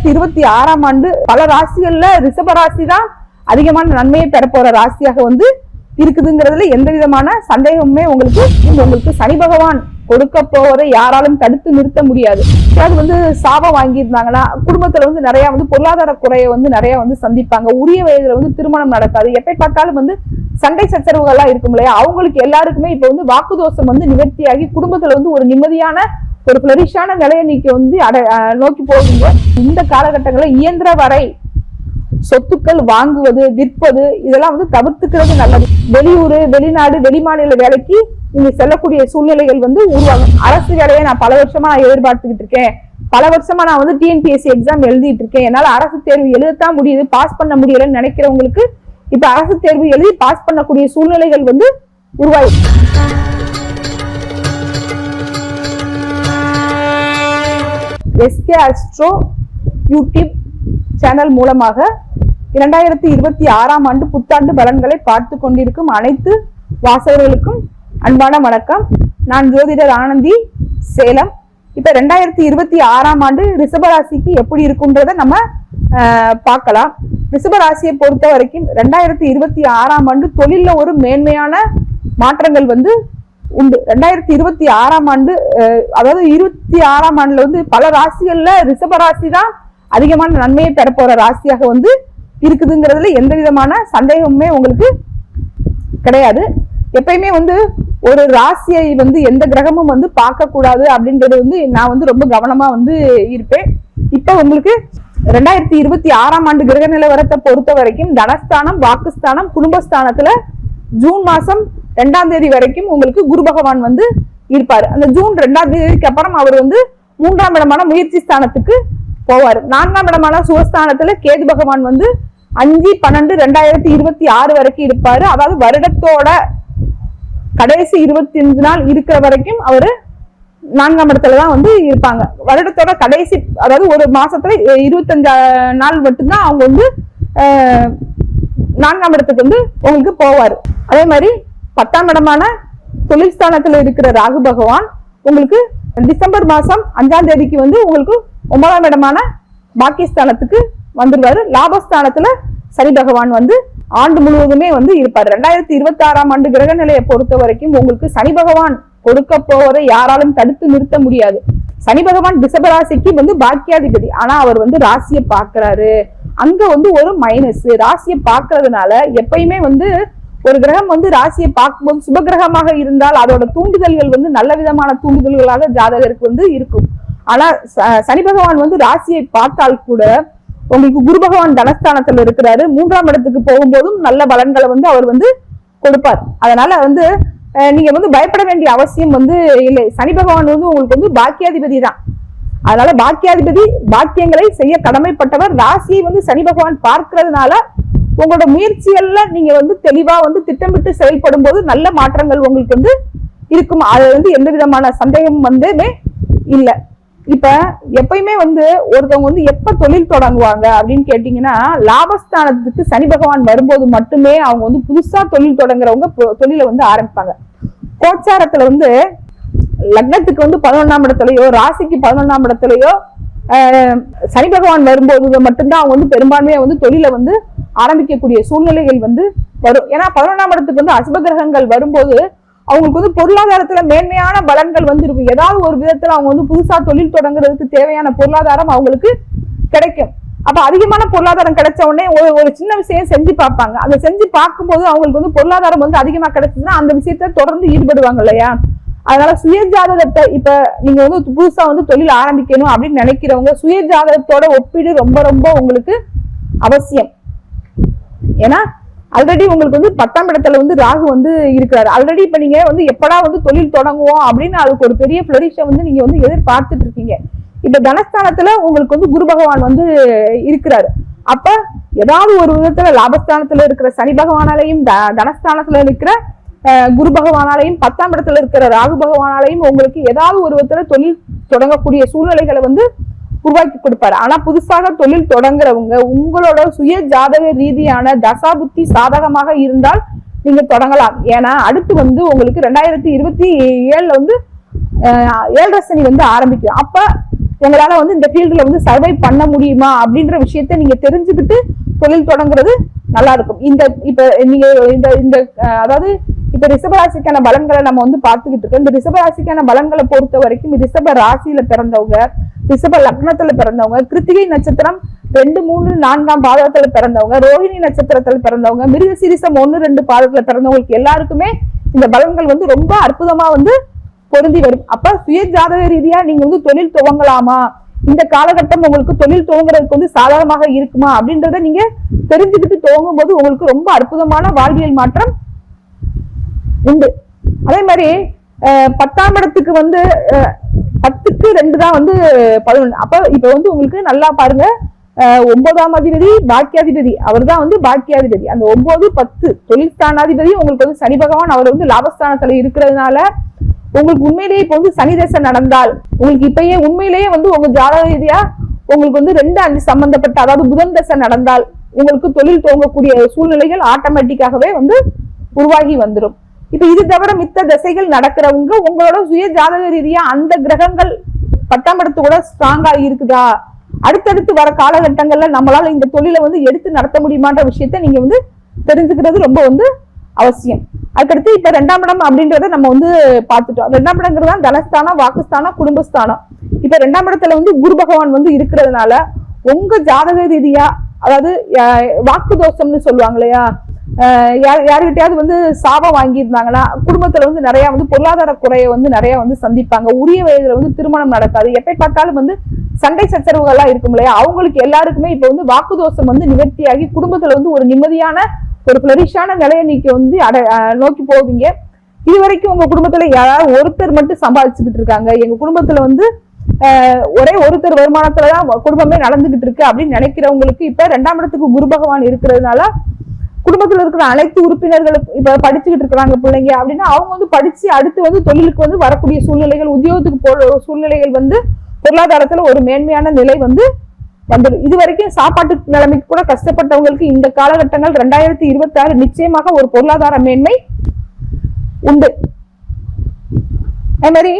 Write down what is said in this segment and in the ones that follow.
ரெண்டாயிரத்தி இருபத்தி ஆறாம் ஆண்டு பல ராசிகள்ல ரிஷப ராசி தான் அதிகமான நன்மையை பெறப்போற ராசியாக வந்து இருக்குதுங்கிறதுல எந்த விதமான சந்தேகமுமே உங்களுக்கு உங்களுக்கு சனி பகவான் கொடுக்க போவதை யாராலும் தடுத்து நிறுத்த முடியாது. அதாவது வந்து சாபம் வாங்கியிருந்தாங்கன்னா குடும்பத்துல வந்து நிறைய வந்து பொருளாதார குறையை வந்து நிறைய வந்து சந்திப்பாங்க. உரிய வயதுல வந்து திருமணம் நடக்காது. எப்ப பார்த்தாலும் வந்து சண்டை சச்சரவுகள்லாம் இருக்கும் இல்லையா? அவங்களுக்கு எல்லாருக்குமே இப்ப வந்து வாக்குதோஷம் வந்து நிவர்த்தியாகி குடும்பத்துல வந்து ஒரு நிம்மதியான ஒரு பிளரிஷான நிலையை நீக்கி வந்து அட நோக்கி போகும்போது இந்த காலகட்டங்களில் இயந்திர வரை சொத்துக்கள் வாங்குவது விற்பது இதெல்லாம் வந்து தவிர்த்துக்கிறது நல்லது. வெளியூர் வெளிநாடு வெளிமாநில வேலைக்கு நீங்க செல்லக்கூடிய சூழ்நிலைகள் வந்து உருவாகும். அரசு வேலையை நான் பல வருஷமா நான் எதிர்பார்த்துக்கிட்டு இருக்கேன். பல வருஷமா நான் வந்து டிஎன்பிஎஸ்சி எக்ஸாம் எழுதிட்டு இருக்கேன். என்னால அரசு தேர்வு எழுதத்தான் முடியுது பாஸ் பண்ண முடியலன்னு நினைக்கிறவங்களுக்கு இப்ப அரசு தேர்வு எழுதி பாஸ் பண்ணக்கூடிய சூழ்நிலைகள் வந்து உருவாயிருக்கு எஸ்கே அஸ்ட்ரோ யூடியூப் சேனல் மூலமாக இரண்டாயிரத்தி இருபத்தி ஆறாம் ஆண்டு புத்தாண்டு பலன்களை பார்த்து கொண்டிருக்கும் அனைத்து வாசகர்களுக்கும் அன்பான வணக்கம். நான் ஜோதிடர் ஆனந்தி சேலம். இப்ப ரெண்டாயிரத்தி இருபத்தி ஆறாம் ஆண்டு ரிஷபராசிக்கு எப்படி இருக்குன்றத நம்ம பார்க்கலாம். ரிஷபராசியை பொறுத்த வரைக்கும் ரெண்டாயிரத்தி இருபத்தி ஆறாம் ஆண்டு தொழிலில் ஒரு மேன்மையான மாற்றங்கள் வந்து உண்டு. ரெண்டாயிரத்தி இருபத்தி ஆறாம் ஆண்டு அதாவது இருபத்தி ஆறாம் ஆண்டுல வந்து பல ராசிகள்ல ரிஷப ராசி தான் அதிகமான நன்மையை பெறப்போற ராசியாக வந்து இருக்குதுங்கிறதுல எந்த விதமான சந்தேகமுமே உங்களுக்கு கிடையாது. எப்பயுமே வந்து ஒரு ராசியை வந்து எந்த கிரகமும் வந்து பார்க்க கூடாது அப்படின்றது வந்து நான் வந்து ரொம்ப கவனமா வந்து இருப்பேன். இப்ப உங்களுக்கு ரெண்டாயிரத்தி இருபத்தி ஆறாம் ஆண்டு கிரக நிலவரத்தை பொறுத்த வரைக்கும் தனஸ்தானம் வாக்குஸ்தானம் குடும்பஸ்தானத்துல ஜூன் மாசம் ரெண்டாம் தேதி வரைக்கும் உங்களுக்கு குரு பகவான் வந்து இருப்பார். அந்த ஜூன் ரெண்டாம் தேதிக்கு அப்புறம் அவர் வந்து மூன்றாம் இடமான முயற்சி ஸ்தானத்துக்கு போவார். நான்காம் இடமான சுகஸ்தானத்துல கேது பகவான் வந்து அஞ்சு பன்னெண்டு ரெண்டாயிரத்தி இருபத்தி ஆறு வரைக்கும் இருப்பாரு. அதாவது வருடத்தோட கடைசி இருபத்தி அஞ்சு நாள் இருக்கிற வரைக்கும் அவரு நான்காம் இடத்துல தான் வந்து இருப்பாங்க. வருடத்தோட கடைசி அதாவது ஒரு மாசத்துல இருபத்தஞ்சா நாள் மட்டும்தான் அவங்க வந்து நான்காம் இடத்துக்கு வந்து உங்களுக்கு போவார். அதே மாதிரி பத்தாம் இடமான தொழில் ஸ்தானத்துல இருக்கிற ராகு பகவான் உங்களுக்கு டிசம்பர் மாசம் அஞ்சாம் தேதிக்கு வந்து உங்களுக்கு ஒன்பதாம் இடமான பாக்கியஸ்தானத்துக்கு வந்துருவாரு. லாபஸ்தானத்துல சனி பகவான் வந்து ஆண்டு முழுவதுமே வந்து இருப்பார். ரெண்டாயிரத்தி இருபத்தி ஆறாம் ஆண்டு கிரக நிலையை பொறுத்த வரைக்கும் உங்களுக்கு சனி பகவான் கொடுக்க போவதை யாராலும் தடுத்து நிறுத்த முடியாது. சனி பகவான் ரிஷபராசிக்கு வந்து பாக்கியாதிபதி. ஆனா அவர் வந்து ராசியை பார்க்கறாரு. அங்க வந்து ஒரு மைனஸ் ராசியை பார்க்கறதுனால எப்பயுமே வந்து ஒரு கிரகம் வந்து ராசியை பார்க்கும்போது சுப கிரகமாக இருந்தால் அதோட தூண்டுதல்கள் வந்து நல்ல விதமான தூண்டுதல்களாக ஜாதகருக்கு வந்து இருக்கும். ஆனா சனி பகவான் வந்து ராசியை பார்த்தால் கூட உங்களுக்கு குரு பகவான் தனஸ்தானத்துல இருக்கிறாரு. மூன்றாம் இடத்துக்கு போகும்போதும் நல்ல பலன்களை வந்து அவர் வந்து கொடுப்பார். அதனால வந்து நீங்க வந்து பயப்பட வேண்டிய அவசியம் வந்து இல்லை. சனி பகவான் வந்து உங்களுக்கு வந்து பாக்கியாதிபதி தான். அதனால பாக்கியாதிபதி பாக்கியங்களை செய்ய கடமைப்பட்டவர் ராசியை வந்து சனி பகவான் பார்க்கறதுனால உங்களோட முயற்சியெல்லாம் நீங்க வந்து தெளிவா வந்து திட்டமிட்டு செயல்படும் போது நல்ல மாற்றங்கள் உங்களுக்கு வந்து இருக்கும். அது வந்து எந்த விதமான சந்தேகமும் வந்துமே இல்லை. இப்ப எப்பயுமே வந்து ஒருத்தவங்க வந்து எப்ப தொழில் தொடங்குவாங்க அப்படின்னு கேட்டீங்கன்னா லாபஸ்தானத்துக்கு சனி பகவான் வரும்போது மட்டுமே அவங்க வந்து புதுசா தொழில் தொடங்குறவங்க தொழிலை வந்து ஆரம்பிப்பாங்க. கோச்சாரத்துல வந்து லக்னத்துக்கு வந்து பதினொன்னாம் இடத்துலயோ ராசிக்கு பதினொன்னாம் இடத்துலயோ சனி பகவான் வரும்போது மட்டும்தான் அவங்க வந்து பெரும்பான்மையா வந்து தொழிலை வந்து ஆரம்பிக்கக்கூடிய சூழ்நிலைகள் வந்து வரும். ஏன்னா பதினொன்றாம் இடத்துக்கு வந்து அசுப கிரகங்கள் வரும்போது அவங்களுக்கு வந்து பொருளாதாரத்துல மேன்மையான பலன்கள் வந்து இருக்கும் ஏதாவது ஒரு விதத்துல அவங்க வந்து புதுசா தொழில் தொடங்குறதுக்கு தேவையான பொருளாதாரம் அவங்களுக்கு கிடைக்கும். அப்ப அதிகமான பொருளாதாரம் கிடைச்ச உடனே ஒரு ஒரு சின்ன விஷயம் செஞ்சு பார்ப்பாங்க. அதை செஞ்சு பார்க்கும்போது அவங்களுக்கு வந்து பொருளாதாரம் வந்து அதிகமா கிடைச்சதுன்னா அந்த விஷயத்த தொடர்ந்து ஈடுபடுவாங்க இல்லையா? அதனால சுயஜாதகத்தை இப்ப நீங்க வந்து புதுசா வந்து தொழில் ஆரம்பிக்கணும் அப்படின்னு நினைக்கிறவங்க சுயஜாதகத்தோட ஒப்பீடு ரொம்ப ரொம்ப உங்களுக்கு அவசியம். ஏன்னா ஆல்ரெடி உங்களுக்கு வந்து பத்தாம் இடத்துல வந்து ராகு வந்து இருக்கிறாரு. ஆல்ரெடி இப்ப நீங்க வந்து எப்படா வந்து தொழில் தொடங்குவோம் அப்படின்னு அதுக்கு ஒரு பெரிய பிளரிஷை வந்து நீங்க வந்து எதிர்பார்த்துட்டு இருக்கீங்க. இப்ப தனஸ்தானத்துல உங்களுக்கு வந்து குரு பகவான் வந்து இருக்கிறாரு. அப்ப ஏதாவது ஒரு விதத்துல லாபஸ்தானத்துல இருக்கிற சனி பகவானாலையும் தனஸ்தானத்துல இருக்கிற அஹ், குரு பகவானாலையும் பத்தாம் இடத்துல இருக்கிற ராகு பகவானாலையும் உங்களுக்கு ஏதாவது ஒரு விதத்துல தொழில் தொடங்கக்கூடிய சூழ்நிலைகளை வந்து உருவாக்கி கொடுப்பாரு. ஆனா புதுசாக தொழில் தொடங்குறவங்க உங்களோட சுய ஜாதக ரீதியான தசாபுத்தி சாதகமாக இருந்தால் நீங்க தொடங்கலாம். ஏன்னா அடுத்து வந்து உங்களுக்கு ரெண்டாயிரத்தி இருபத்தி ஏழுல வந்து ஏழரசனி ஏழரை சனி வந்து ஆரம்பிக்கும். அப்ப உங்களால வந்து இந்த ஃபீல்டுல வந்து சர்வை பண்ண முடியுமா அப்படின்ற விஷயத்த நீங்க தெரிஞ்சுக்கிட்டு தொழில் தொடங்குறது நல்லா இருக்கும். இந்த இப்ப நீங்க இந்த இந்த அதாவது இப்ப ரிஷபராசிக்கான பலன்களை நம்ம வந்து பார்த்துக்கிட்டு இருக்கோம். இந்த ரிஷபராசிக்கான பலன்களை பொறுத்த வரைக்கும் ரிஷப ராசியில பிறந்தவங்க ரிஷப லக்னத்துல பிறந்தவங்க கிருத்திகை நட்சத்திரம் ரெண்டு மூணு நான்காம் பாதத்துல பிறந்தவங்க ரோஹிணி நட்சத்திரத்துல பிறந்தவங்க மிருகசீரிசம் ஒன்னு ரெண்டு பாதத்துல பிறந்தவங்களுக்கு எல்லாருக்குமே இந்த பலன்கள் வந்து ரொம்ப அற்புதமா வந்து பொருந்தி வரும். அப்ப சுய ஜாதக ரீதியா நீங்க வந்து தொழில் துவங்கலாமா? இந்த காலகட்டம் உங்களுக்கு தொழில் துவங்குறதுக்கு வந்து சாதகமாக இருக்குமா? அப்படின்றத நீங்க தெரிஞ்சுக்கிட்டு துவங்கும் போது உங்களுக்கு ரொம்ப அற்புதமான வாழ்வியல் மாற்றம் உண்டு. அதே மாதிரி பத்தாம் இடத்துக்கு வந்து பத்துக்கு ரெண்டு தான் வந்து பதினொன்று அப்ப இப்ப வந்து உங்களுக்கு நல்லா பாருங்க. ஒன்பதாம் அதிபதி பாக்கியாதிபதி. அவர் தான் வந்து பாக்கியாதிபதி. அந்த ஒன்பது பத்து தொழில் ஸ்தானாதிபதி உங்களுக்கு வந்து சனி பகவான் அவர் வந்து லாபஸ்தானத்துல இருக்கிறதுனால உங்களுக்கு உண்மையிலேயே இப்போ வந்து சனி தசை நடந்தால் உங்களுக்கு இப்பயே உண்மையிலேயே வந்து உங்க ஜாதக ரீதியா உங்களுக்கு வந்து ரெண்டு அஞ்சு சம்பந்தப்பட்ட அதாவது புதன் தசை நடந்தால் உங்களுக்கு தொழில் துவங்கக்கூடிய சூழ்நிலைகள் ஆட்டோமேட்டிக்காகவே வந்து உருவாகி வந்துடும் இப்ப இது தவிர மித்த திசைகள் நடக்கிறவங்க உங்களோட சுய ஜாதக ரீதியா அந்த கிரகங்கள் பத்தாம் இடத்து கூட ஸ்ட்ராங்கா இருக்குதா? அடுத்தடுத்து வர காலகட்டங்கள்ல நம்மளால இந்த தொழிலை வந்து எடுத்து நடத்த முடியுமான்ற விஷயத்த நீங்க வந்து தெரிஞ்சுக்கிறது ரொம்ப வந்து அவசியம். அதுக்கடுத்து இப்ப ரெண்டாம் இடம் அப்படின்றத நம்ம வந்து பார்த்துட்டோம். ரெண்டாம் இடங்கிறது தான் தனஸ்தானம் வாக்குஸ்தானம் குடும்பஸ்தானம். இப்ப ரெண்டாம் இடத்துல வந்து குரு பகவான் வந்து இருக்கிறதுனால உங்க ஜாதக ரீதியா அதாவது வாக்கு தோஷம்னு சொல்லுவாங்க இல்லையா? யாருக்கிட்டையாவது வந்து சாபம் வாங்கியிருந்தாங்கன்னா குடும்பத்துல வந்து நிறைய வந்து பொருளாதார குறைய வந்து நிறைய வந்து சந்திப்பாங்க. உரிய வயதுல வந்து திருமணம் நடக்காது. எப்ப பார்த்தாலும் வந்து சண்டை சச்சரவுகள்லாம் இருக்கும் இல்லையா? அவங்களுக்கு எல்லாருக்குமே இப்ப வந்து வாக்கு தோஷம் வந்து நிவர்த்தியாகி குடும்பத்துல வந்து ஒரு நிம்மதியான ஒரு பிளரிஷான நிலையை நீக்கி வந்து அட நோக்கி போவீங்க. இது வரைக்கும் உங்க குடும்பத்துல யாராவது ஒருத்தர் மட்டும் சம்பாதிச்சுக்கிட்டு இருக்காங்க எங்க குடும்பத்துல வந்து ஒரே ஒருத்தர் வருமானத்துலதான் குடும்பமே நடந்துகிட்டு இருக்கு அப்படின்னு நினைக்கிறவங்களுக்கு இப்ப ரெண்டாம் இடத்துக்கு குரு பகவான் இருக்கிறதுனால குடும்பத்துல இருக்கிற அனைத்து உறுப்பினர்களுக்கு இப்ப படிச்சுக்கிட்டு இருக்கிறாங்க பிள்ளைங்க அப்படின்னா அவங்க வந்து படிச்சு அடுத்து வந்து தொழிலுக்கு வந்து வரக்கூடிய சூழ்நிலைகள் உத்தியோகத்துக்கு போற சூழ்நிலைகள் வந்து பொருளாதாரத்துல ஒரு மேன்மையான நிலை வந்து வந்துடும் இது வரைக்கும் சாப்பாட்டு நிலைமைக்கு கூட கஷ்டப்பட்டவங்களுக்கு இந்த காலகட்டங்கள் ரெண்டாயிரத்தி இருபத்தி ஆறு நிச்சயமாக ஒரு பொருளாதார மேன்மை உண்டு. அதே மாதிரி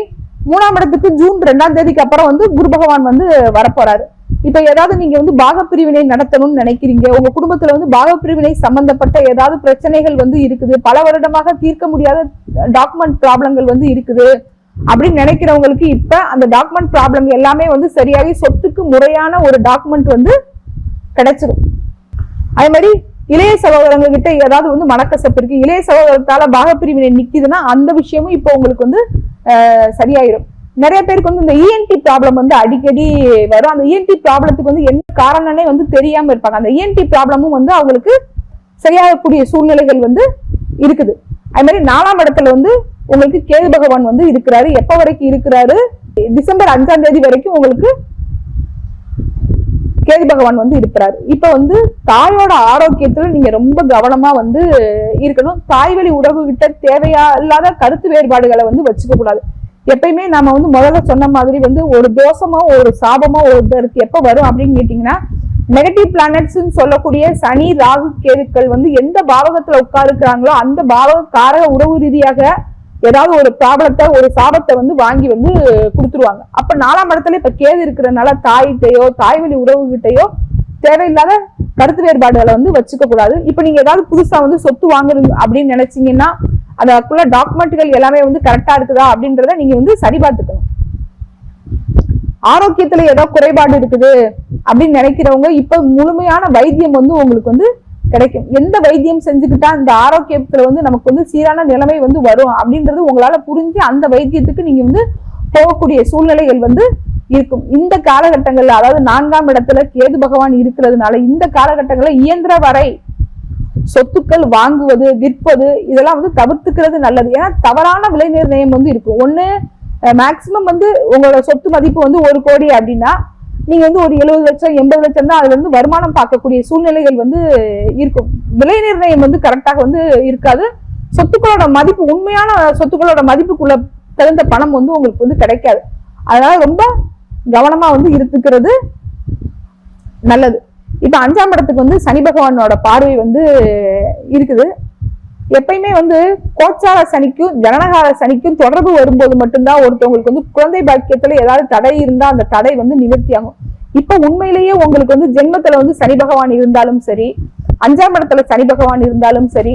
மூணாம் இடத்துக்கு ஜூன் ரெண்டாம் தேதிக்கு அப்புறம் வந்து குரு பகவான் வந்து வரப்போறாரு. இப்ப ஏதாவது நீங்க வந்து பாகப்பிரிவினை நடத்தணும்னு நினைக்கிறீங்க உங்க குடும்பத்துல வந்து பாகப்பிரிவினை சம்பந்தப்பட்ட ஏதாவது பிரச்சனைகள் வந்து இருக்குது பல வருடமாக தீர்க்க முடியாத டாக்குமெண்ட் ப்ராப்ளங்கள் வந்து இருக்குது அப்படின்னு நினைக்கிறவங்களுக்கு இப்ப அந்த டாக்குமெண்ட் ப்ராப்ளம் எல்லாமே வந்து சரியாகி சொத்துக்கு முறையான ஒரு டாக்குமெண்ட் வந்து கிடைச்சிரும். அதே மாதிரி இளைய சகோதரங்க கிட்ட ஏதாவது வந்து மனக்கசப்பு இருக்கு இளைய சகோதரத்தால பாகப்பிரிவினை நிக்குதுன்னா அந்த விஷயமும் இப்போ உங்களுக்கு வந்து சரியாயிரும். நிறைய பேருக்கு வந்து இந்த இஎன்டி ப்ராப்ளம் வந்து அடிக்கடி வரும். அந்த இஎன்டி ப்ராப்ளத்துக்கு வந்து என்ன காரணம்னே வந்து தெரியாம இருப்பாங்க. அந்த இஎன்டி ப்ராப்ளமும் வந்து அவங்களுக்கு சரியாகக்கூடிய சூழ்நிலைகள் வந்து இருக்குது. அது மாதிரி நாலாம் இடத்துல வந்து உங்களுக்கு கேது பகவான் வந்து இருக்கிறாரு. எப்ப வரைக்கும் இருக்கிறாரு? டிசம்பர் அஞ்சாம் தேதி வரைக்கும் உங்களுக்கு கேது பகவான் வந்து இருக்கிறாரு. இப்ப வந்து தாயோட ஆரோக்கியத்துல நீங்க ரொம்ப கவனமா வந்து இருக்கணும். தாய் வழி உறவு கிட்ட தேவையா இல்லாத கருத்து வேறுபாடுகளை வந்து வச்சுக்க கூடாது. எப்பயுமே நாம வந்து முதல்ல சொன்ன மாதிரி வந்து ஒரு தோஷமோ ஒரு சாபமோ ஒருத்தருக்கு எப்ப வரும் அப்படின்னு கேட்டீங்கன்னா நெகட்டிவ் பிளானட்ஸ் சொல்லக்கூடிய சனி ராகு கேதுக்கள் வந்து எந்த பாவகத்துல உட்காருக்கிறாங்களோ அந்த பாவக காரக உறவு ரீதியாக ஏதாவது ஒரு ப்ராப்ளத்தை ஒரு சாபத்தை வந்து வாங்கி வந்து கொடுத்துருவாங்க. அப்ப நாலாம் இடத்துல இப்ப கேது இருக்கிறதுனால தாய்கிட்டயோ தாய் வழி உறவுகிட்டயோ தேவையில்லாத கருத்து வேறுபாடுகளை வந்து வச்சுக்க கூடாது இப்ப நீங்க ஏதாவது புதுசா வந்து சொத்து வாங்குறது அப்படின்னு நினைச்சீங்கன்னா அதுக்குள்ள டாக்குமெண்ட்டுகள் எல்லாமே வந்து கரெக்டா இருக்குதா அப்படின்றத நீங்க வந்து சரி பார்த்துக்கணும். ஆரோக்கியத்துல ஏதோ குறைபாடு இருக்குது அப்படின்னு நினைக்கிறவங்க இப்ப முழுமையான வைத்தியம் வந்து உங்களுக்கு வந்து கிடைக்கும். எந்த வைத்தியம் செஞ்சுக்கிட்டா இந்த ஆரோக்கியத்துல வந்து நமக்கு வந்து சீரான நிலைமை வந்து வரும் அப்படின்றது உங்களால புரிஞ்சு அந்த வைத்தியத்துக்கு நீங்க வந்து போகக்கூடிய சூழ்நிலைகள் வந்து இருக்கும். இந்த காலகட்டங்கள்ல அதாவது நான்காம் இடத்துல கேது பகவான் இருக்கிறதுனால இந்த காலகட்டங்கள்ல இயந்திர வரை சொத்துக்கள் வாங்குவது விற்பது இதெல்லாம் வந்து தவிர்த்துக்கிறது நல்லது. ஏன்னா தவறான விலை நிர்ணயம் வந்து இருக்கும் ஒண்ணு மேக்சிமம் வந்து உங்களோட சொத்து மதிப்பு வந்து ஒரு கோடி அப்படின்னா நீங்க வந்து ஒரு எழுபது லட்சம் எண்பது லட்சம் தான் அதுல இருந்து வருமானம் பார்க்கக்கூடிய சூழ்நிலைகள் வந்து இருக்கும். விலை நிர்ணயம் வந்து கரெக்டாக வந்து இருக்காது. சொத்துக்களோட மதிப்பு உண்மையான சொத்துக்களோட மதிப்புக்குள்ள தகுந்த பணம் வந்து உங்களுக்கு வந்து கிடைக்காது. அதனால ரொம்ப கவனமா வந்து இருத்துக்கிறது நல்லது. இப்போ அஞ்சாம் இடத்துக்கு வந்து சனி பகவானோட பார்வை வந்து இருக்குது. எப்பயுமே வந்து கோச்சார சனிக்கும் ஜனனகார சனிக்கும் தொடர்பு வரும்போது மட்டும்தான் ஒருத்தவங்களுக்கு வந்து குழந்தை பாக்கியத்துல ஏதாவது தடை இருந்தா அந்த தடை வந்து நிவர்த்தி ஆகும் இப்ப உண்மையிலேயே உங்களுக்கு வந்து ஜென்மத்துல வந்து சனி பகவான் இருந்தாலும் சரி அஞ்சாம் இடத்துல சனி பகவான் இருந்தாலும் சரி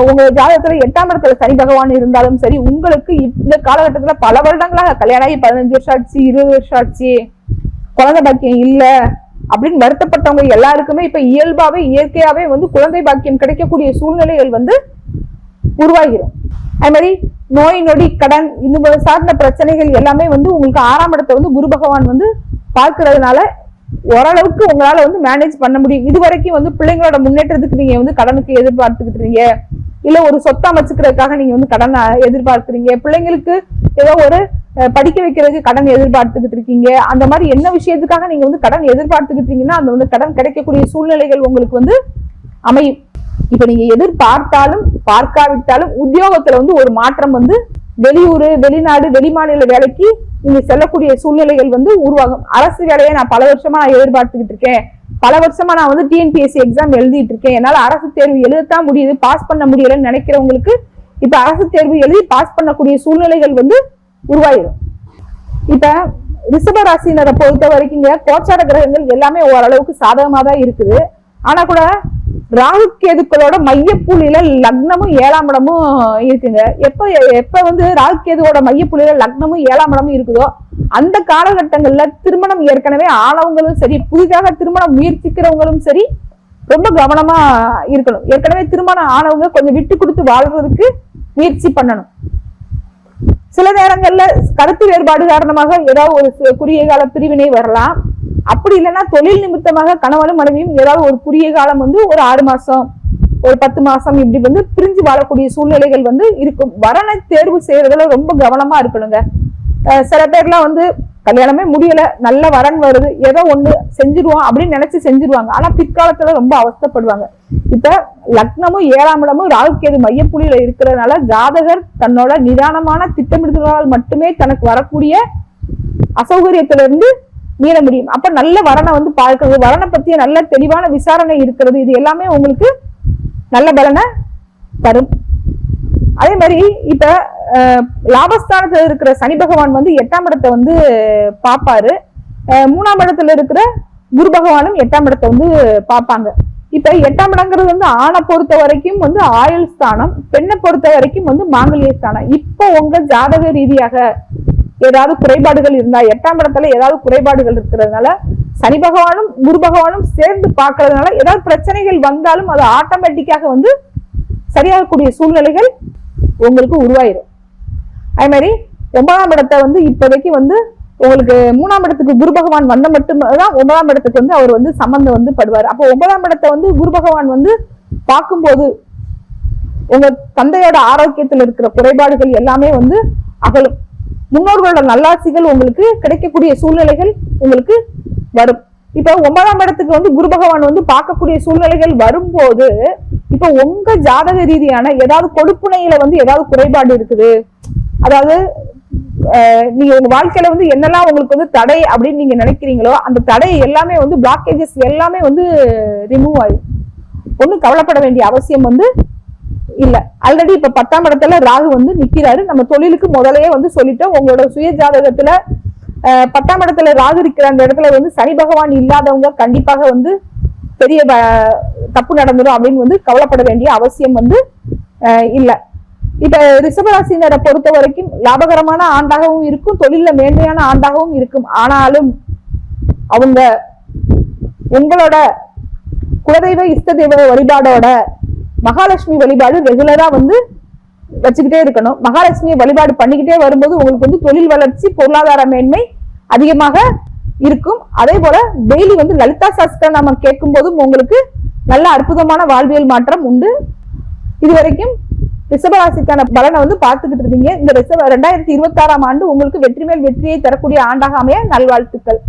உங்கள் உங்க ஜாதகத்துல எட்டாம் இடத்துல சனி பகவான் இருந்தாலும் சரி உங்களுக்கு இந்த காலகட்டத்துல பல வருடங்களாக கல்யாணம் ஆகி பதினஞ்சு வருஷம் ஆச்சு இருபது வருஷம் ஆச்சு குழந்தை பாக்கியம் இல்லை அப்படின்னு வருத்தப்பட்டவங்க எல்லாருக்குமே இப்ப இயல்பாவே இயற்கையாவே வந்து குழந்தை பாக்கியம் கிடைக்கக்கூடிய சூழ்நிலைகள் வந்து உருவாகிரும். அது மாதிரி நோய் நொடி கடன் இந்த சார்ந்த பிரச்சனைகள் எல்லாமே வந்து உங்களுக்கு ஆறாம் இடத்தை வந்து குரு பகவான் வந்து பார்க்கறதுனால ஓரளவுக்கு உங்களால வந்து மேனேஜ் பண்ண முடியும். இது வரைக்கும் வந்து பிள்ளைங்களோட முன்னேற்றத்துக்கு நீங்க வந்து கடனுக்கு எதிர்பார்த்துக்கிட்டு இருக்கீங்க. இல்ல ஒரு சொத்தை அமைச்சுக்கிறதுக்காக நீங்க வந்து கடன் எதிர்பார்க்கிறீங்க. பிள்ளைங்களுக்கு ஏதோ ஒரு படிக்க வைக்கிறதுக்கு கடன் எதிர்பார்த்துக்கிட்டு இருக்கீங்க. அந்த மாதிரி என்ன விஷயத்துக்காக நீங்க வந்து கடன் எதிர்பார்த்துக்கிட்டு இருக்கீங்கன்னா அந்த வந்து கடன் கிடைக்கக்கூடிய சூழ்நிலைகள் உங்களுக்கு வந்து அமையும். இப்ப நீங்க எதிர்பார்த்தாலும் பார்க்காவிட்டாலும் உத்தியோகத்துல வந்து ஒரு மாற்றம் வந்து வெளியூர் வெளிநாடு வெளிமாநில வேலைக்கு நீங்க செல்லக்கூடிய சூழ்நிலைகள் வந்து உருவாகும். அரசு வேலையை நான் பல வருஷமா நான் எதிர்பார்த்துக்கிட்டு இருக்கேன். பல வருஷமா நான் வந்து டிஎன்பிஎஸ்சி எக்ஸாம் எழுதிட்டு இருக்கேன். என்னால அரசு தேர்வு எழுதத்தான் முடியுது பாஸ் பண்ண முடியலன்னு நினைக்கிறவங்களுக்கு இப்ப அரசு தேர்வு எழுதி பாஸ் பண்ணக்கூடிய சூழ்நிலைகள் வந்து உருவாயிடும் இப்ப ரிஷப ராசினரை பொறுத்த வரைக்குங்க கோச்சார கிரகங்கள் எல்லாமே ஓரளவுக்கு சாதகமா தான் இருக்குது. ஆனா கூட ராகு கேதுக்களோட மையப்புள்ளியில லக்னமும் ஏழாம் இடமும் இருக்குங்க. எப்ப எப்ப வந்து ராகு கேதுவோட மையப்புள்ளியில லக்னமும் ஏழாம் இடமும் இருக்குதோ அந்த காலகட்டங்கள்ல திருமணம் ஏற்கனவே ஆனவங்களும் சரி புதிதாக திருமணம் முயற்சிக்கிறவங்களும் சரி ரொம்ப கவனமா இருக்கணும். ஏற்கனவே திருமணம் ஆனவங்க கொஞ்சம் விட்டு கொடுத்து வாழ்றதுக்கு முயற்சி பண்ணணும். சில நேரங்கள்ல கருத்து வேறுபாடு காரணமாக ஏதாவது ஒரு குறுகிய கால பிரிவினை வரலாம். அப்படி இல்லைன்னா தொழில் நிமித்தமாக கணவனும் மனைவியும் ஏதாவது ஒரு குறுகிய காலம் வந்து ஒரு ஆறு மாசம் ஒரு பத்து மாசம் இப்படி வந்து பிரிஞ்சு வாழக்கூடிய சூழ்நிலைகள் வந்து இருக்கும். வரனை தேர்வு செய்யறதுல ரொம்ப கவனமா இருக்கணுங்க. சில பேர்லாம் வந்து கல்யாணமே முடியல நல்ல வரன் வருது ஏதோ ஒண்ணு செஞ்சிருவோம் அப்படின்னு நினைச்சு செஞ்சிருவாங்க. ஆனா பிற்காலத்துல ரொம்ப அவஸ்தைப்படுவாங்க. இப்ப லக்னமும் ஏழாம் இடமும் ராகுக்கேது மையப்புள்ளியில இருக்கிறதுனால ஜாதகர் தன்னோட நிதானமான திட்டமிடுதலால் மட்டுமே தனக்கு வரக்கூடிய அசௌகரியத்திலிருந்து மீற முடியும். அப்ப நல்ல வரனை வந்து பார்க்கிறது வரனை பத்திய நல்ல தெளிவான விசாரணை இருக்கிறது இது எல்லாமே உங்களுக்கு நல்ல பலனை தரும். அதே மாதிரி இப்ப லாபஸ்தானத்துல இருக்கிற சனி பகவான் வந்து எட்டாம் இடத்தை வந்து பார்ப்பாரு. மூணாம் இடத்துல இருக்கிற குரு பகவானும் எட்டாம் இடத்தை வந்து பார்ப்பாங்க. இப்ப எட்டாம் இடங்கிறது வந்து ஆணை பொறுத்த வரைக்கும் வந்து ஆயுள் ஸ்தானம் பெண்ணை பொறுத்த வரைக்கும் வந்து மாங்கல்ய ஸ்தானம். இப்போ உங்க ஜாதக ரீதியாக ஏதாவது குறைபாடுகள் இருந்தா எட்டாம் இடத்துல ஏதாவது குறைபாடுகள் இருக்கிறதுனால சனி பகவானும் குரு பகவானும் சேர்ந்து பார்க்கறதுனால ஏதாவது பிரச்சனைகள் வந்தாலும் அது ஆட்டோமேட்டிக்காக வந்து சரியாகக்கூடிய சூழ்நிலைகள் உங்களுக்கு உருவாயிரும். அதே மாதிரி ஒன்பதாம் இடத்தை வந்து இப்போதைக்கு வந்து உங்களுக்கு மூணாம் இடத்துக்கு குரு பகவான் வந்த மட்டும்தான் ஒன்பதாம் இடத்துக்கு வந்து அவர் வந்து சம்பந்தம் வந்து படுவார். அப்போ ஒன்பதாம் இடத்தை வந்து குரு பகவான் வந்து பார்க்கும்போது உங்க தந்தையோட ஆரோக்கியத்தில் இருக்கிற குறைபாடுகள் எல்லாமே வந்து அகலும். முன்னோர்களோட நல்லாட்சிகள் உங்களுக்கு கிடைக்கக்கூடிய சூழ்நிலைகள் உங்களுக்கு வரும். இப்ப ஒன்பதாம் இடத்துக்கு வந்து குரு பகவான் வந்து பார்க்கக்கூடிய சூழ்நிலைகள் வரும்போது இப்ப உங்க ஜாதக ரீதியான ஏதாவது கொடுப்புனையில வந்து ஏதாவது குறைபாடு இருக்குது? அதாவது நீங்க உங்க வாழ்க்கையில வந்து என்னெல்லாம் உங்களுக்கு வந்து தடை அப்படின்னு நீங்க நினைக்கிறீங்களோ அந்த தடை எல்லாமே வந்து பிளாக்கேஜஸ் எல்லாமே வந்து ரிமூவ் ஆகும் ஒன்றும் கவலைப்பட வேண்டிய அவசியம் வந்து இல்ல. ஆல்ரெடி இப்ப பத்தாம் இடத்துல ராகு வந்து நிக்கிறாரு. நம்ம தொழிலுக்கு முதலையே வந்து சொல்லிட்டோம். உங்களோட சுய ஜாதகத்துல பத்தாம் இடத்துல ராகு இருக்கிற அந்த இடத்துல வந்து சனி பகவான் இல்லாதவங்க கண்டிப்பாக வந்து பெரிய வ- தப்பு நடந்துடும் அப்படின்னு வந்து கவலைப்பட வேண்டிய அவசியம் வந்து இல்லை. இப்ப ரிஷபராசினரை பொறுத்த வரைக்கும் லாபகரமான ஆண்டாகவும் இருக்கும் தொழில மேன்மையான ஆண்டாகவும் இருக்கும். ஆனாலும் அவங்க உங்களோட குலதெய்வ இஷ்ட தெய்வ வழிபாடோட மகாலட்சுமி வழிபாடு ரெகுலரா வந்து வச்சுக்கிட்டே இருக்கணும். மகாலட்சுமியை வழிபாடு பண்ணிக்கிட்டே வரும்போது உங்களுக்கு வந்து தொழில் வளர்ச்சி பொருளாதார மேன்மை அதிகமாக இருக்கும். அதே போல டெய்லி வந்து லலிதா சாஸ்திரம் நம்ம கேட்கும் போதும் உங்களுக்கு நல்ல அற்புதமான வாழ்வியல் மாற்றம் உண்டு. இது வரைக்கும் ரிஷபராசிக்கான பலனை வந்து பார்த்துக்கிட்டு இருந்தீங்க இந்த ரிஷப ரெண்டாயிரத்தி இருபத்தி ஆறாம் ஆண்டு உங்களுக்கு வெற்றி மேல் வெற்றியை தரக்கூடிய ஆண்டாக அமைய நல்வாழ்த்துக்கள்.